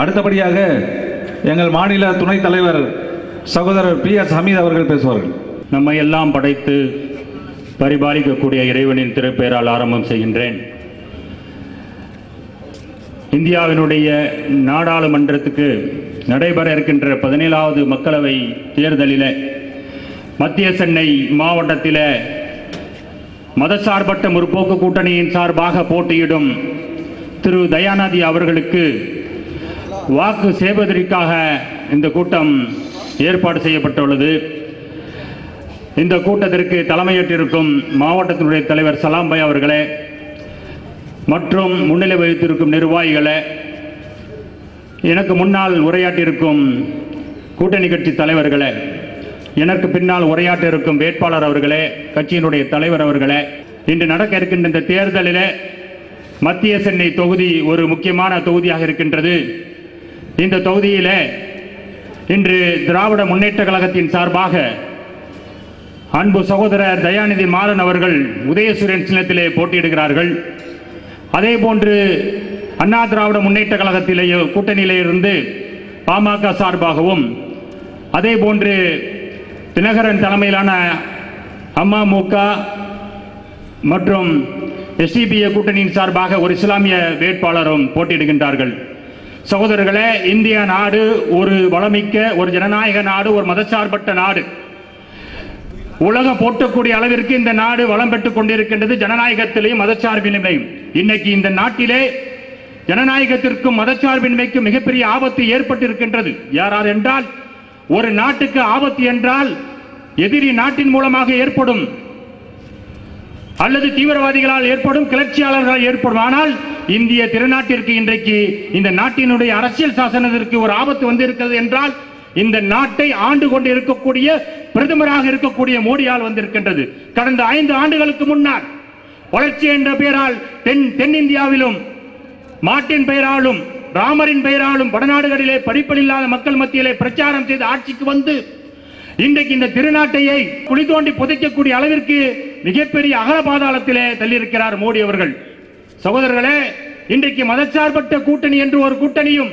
அடுத்தபடியாக எங்கள் மாநில துணைத் தலைவர் சகோதரர் பி எஸ் ஹமீத் அவர்கள் பேசுவார்கள். நம்மை எல்லாம் படைத்து பரிபாலிக்கக்கூடிய இறைவனின் திருப்பெயரால் ஆரம்பம் செய்கின்றேன். இந்தியாவினுடைய நாடாளுமன்றத்துக்கு நடைபெற இருக்கின்ற பதினேழாவது மக்களவை தேர்தலில் மத்திய சென்னை மாவட்டத்தில் மதசார்பற்ற முற்போக்கு கூட்டணியின் சார்பாக போட்டியிடும் திரு தயாநாதி அவர்களுக்கு வாக்கு சேவதற்காக இந்த கூட்டம் ஏற்பாடு செய்யப்பட்டுள்ளது. இந்த கூட்டத்திற்கு தலைமையேற்றிருக்கும் மாவட்டத்தினுடைய தலைவர் சலாம்பை அவர்களே மற்றும் முன்னிலை வகித்திருக்கும் நிர்வாகிகளே எனக்கு முன்னால் உரையாற்றியிருக்கும் கூட்டணி கட்சி தலைவர்களே எனக்கு பின்னால் உரையாற்றிருக்கும் வேட்பாளர் அவர்களே கட்சியினுடைய தலைவர் அவர்களே இன்று நடக்க இருக்கின்ற இந்த தேர்தலில் மத்திய சென்னை தொகுதி ஒரு முக்கியமான தொகுதியாக இருக்கின்றது. இந்த தொகுதியில் இன்று திராவிட முன்னேற்ற கழகத்தின் சார்பாக அன்பு சகோதரர் தயாநிதி மாறன் அவர்கள் உதயசூரியன் சின்னத்திலே போட்டியிடுகிறார்கள். அதே போன்று அண்ணா திராவிட முன்னேற்ற கழகத்திலேயோ கூட்டணியிலிருந்து பாமக சார்பாகவும் அதே போன்று தினகரன் தலைமையிலான அமமுக மற்றும் எஸ்டிபிஏ கூட்டணியின் சார்பாக ஒரு இஸ்லாமிய வேட்பாளரும் போட்டியிடுகின்றார்கள். சகோதரர்களே இந்திய நாடு ஒரு வளமிக்க ஒரு ஜனநாயக நாடு ஒரு மதச்சார்பற்ற நாடு. உலகம் போட்டக்கூடிய அளவிற்கு இந்த நாடு வளம் பெற்றுக் கொண்டிருக்கின்றது ஜனநாயகத்திலேயும் மதச்சார்பின்மையும். இன்னைக்கு இந்த நாட்டிலே ஜனநாயகத்திற்கும் மதச்சார்பின்மைக்கும் மிகப்பெரிய ஆபத்து ஏற்பட்டிருக்கின்றது. யாரார் என்றால் ஒரு நாட்டுக்கு ஆபத்து என்றால் எதிரி நாட்டின் மூலமாக ஏற்படும் அல்லது தீவிரவாதிகளால் ஏற்படும் கிளர்ச்சியாளர்களால் ஏற்படும். ஆனால் இந்திய திருநாட்டிற்கு இன்றைக்கு இந்த நாட்டினுடைய அரசியல் சாசனத்திற்கு ஒரு ஆபத்து வந்திருக்கிறது என்றால் இந்த நாட்டை ஆண்டு கொண்டு இருக்கக்கூடிய பிரதமராக இருக்கக்கூடிய மோடியால் வந்திருக்கின்றது. கடந்த ஐந்து ஆண்டுகளுக்கு முன்னால் வளர்ச்சி என்ற பெயரால் தென் தென்னிந்தியாவிலும் மாட்டின் பெயராலும் ராமரின் பெயராலும் வடநாடுகளிலே படிப்படில்லாத மக்கள் மத்தியிலே பிரச்சாரம் செய்து ஆட்சிக்கு வந்து இன்றைக்கு இந்த திருநாட்டையை குழி தோண்டி புதைக்கக்கூடிய அளவிற்கு மிகப்பெரிய அகல பாதாளத்திலே தள்ளியிருக்கிறார் மோடி அவர்கள். சகோதரர்களே இன்றைக்கு மதச்சார்பற்ற கூட்டணி என்று ஒரு கூட்டணியும்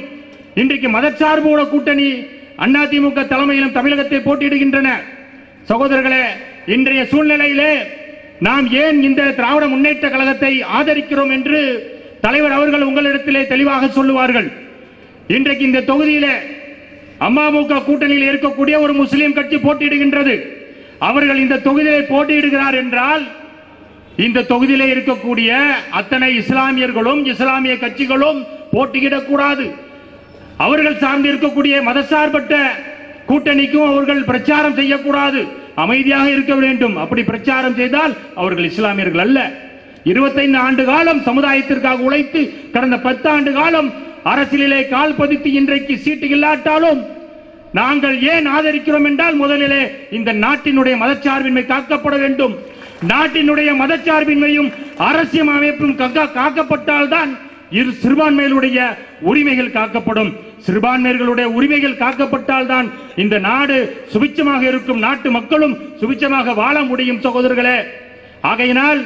இன்றைக்கு மதச்சார்போட கூட்டணி அதிமுக தலைமையிலும் தமிழகத்தை போட்டியிடுகின்றன. சகோதரர்களே இன்றைய சூழ்நிலையிலே நாம் ஏன் இந்த திராவிட முன்னேற்ற கழகத்தை ஆதரிக்கிறோம் என்று தலைவர் அவர்கள் உங்களிடத்திலே தெளிவாக சொல்லுவார்கள். இன்றைக்கு இந்த தொகுதியிலே அம்மாமுக கூட்டணியில் இருக்கக்கூடிய ஒரு முஸ்லீம் கட்சி போட்டியிடுகின்றது. அவர்கள் இந்த தொகுதியிலே போட்டியிடுகிறார் என்றால் இந்த தொகுதியிலே இருக்கக்கூடிய அத்தனை இஸ்லாமியர்களும் இஸ்லாமிய கட்சிகளும் போட்டியிடக்கூடாது அவர்கள் சார்ந்து இருக்கக்கூடிய மதசார்பற்ற கூட்டணிக்கும் அவர்கள் பிரச்சாரம் செய்யக்கூடாது. அமைதியாக இருக்க வேண்டும். அப்படி பிரச்சாரம் செய்தால் அவர்கள் இஸ்லாமியர்கள் அல்ல. இருபத்தைந்து ஆண்டு காலம் சமுதாயத்திற்காக உழைத்து கடந்த பத்து ஆண்டு காலம் அரசியலிலே கால் பதித்து இன்றைக்கு சீட்டு இல்லாட்டாலும் நாங்கள் ஏன் ஆதரிக்கிறோம் என்றால் முதலிலே இந்த நாட்டினுடைய மதச்சார்பின்மை காக்கப்பட வேண்டும். நாட்டினுடைய மதச்சார்பின்மையும் அரசியல் அமைப்பும் காக்கப்பட்டால்தான் இரு சிறுபான்மையினுடைய உரிமைகள் காக்கப்படும். சிறுபான்மையர்களுடைய உரிமைகள் காக்கப்பட்டால் தான் இந்த நாடு சுபிச்சமாக இருக்கும் நாட்டு மக்களும் சுபிச்சமாக வாழ முடியும் சகோதரர்களே. ஆகையினால்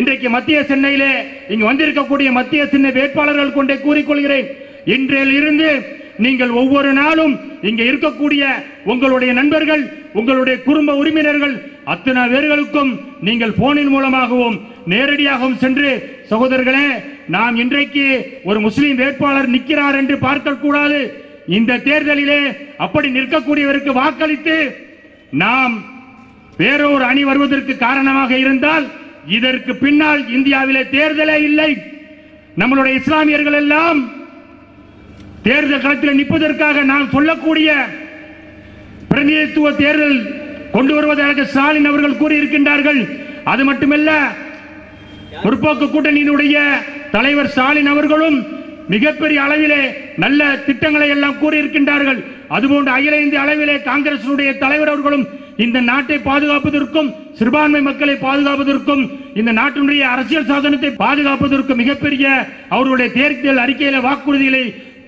இன்றைக்கு மத்திய சென்னையிலே இங்கு வந்திருக்கக்கூடிய மத்திய சென்னை வேட்பாளர்கள் கொண்டே கூறிக்கொள்கிறேன். இன்றையில் இருந்து நீங்கள் ஒவ்வொரு நாளும் இங்க இருக்கக்கூடிய உங்களுடைய நண்பர்கள் உங்களுடைய குடும்ப உரிமையினர்கள் அத்தனை பேர்களுக்கும் நீங்கள் போனின் மூலமாகவும் நேரடியாகவும் சென்று சகோதரர்களே நாம் இன்றைக்கு ஒரு முஸ்லீம் வேட்பாளர் நிற்கிறார் என்று பார்க்க கூடாது. இந்த தேர்தலிலே அப்படி நிற்கக்கூடியவருக்கு வாக்களித்து நாம் வேறொரு அணி வருவதற்கு காரணமாக இருந்தால் இதற்கு பின்னால் இந்தியாவிலே தேர்தலே இல்லை. நம்மளுடைய இஸ்லாமியர்கள் எல்லாம் தேர்தல் களத்தில் நிற்பதற்காக நான் சொல்லக்கூடிய பிரதிநிதித்துவ தேர்தல் கொண்டு வருவதாக ஸ்டாலின் அவர்கள் கூறியிருக்கின்றார்கள். அது மட்டுமல்ல முற்போக்கு கூட்டணியினுடைய தலைவர் ஸ்டாலின் அவர்களும் மிகப்பெரிய அளவிலே நல்ல திட்டங்களை எல்லாம் கூறியிருக்கின்றார்கள். அதுபோன்று அகில இந்திய அளவிலே காங்கிரசுடைய தலைவர் அவர்களும் இந்த நாட்டை பாதுகாப்பதற்கும் சிறுபான்மை மக்களை பாதுகாப்பதற்கும் இந்த நாட்டினுடைய அரசியல் சாதனத்தை பாதுகாப்பதற்கும் மிகப்பெரிய அவருடைய தேர்தல் அறிக்கையில வாக்குறுதிகளை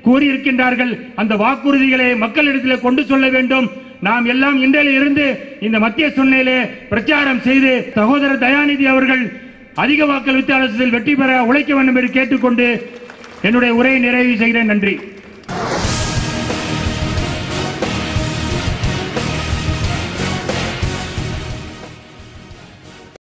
கூறியிருக்கின்றார்கள். அந்த வாக்குறுதிகளை மக்களிடத்தில் கொண்டு சொல்ல வேண்டும். நாம் எல்லாம் இன்றையில இருந்து இந்த மத்திய சூழ்நிலையிலே பிரச்சாரம் செய்து சகோதரர் தயாநிதி அவர்கள் அதிக வாக்கள் வித்தியாசத்தில் வெற்றி பெற உழைக்க வேண்டும் என்று கேட்டுக்கொண்டு என்னுடைய உரையை நிறைவு செய்கிறேன். நன்றி.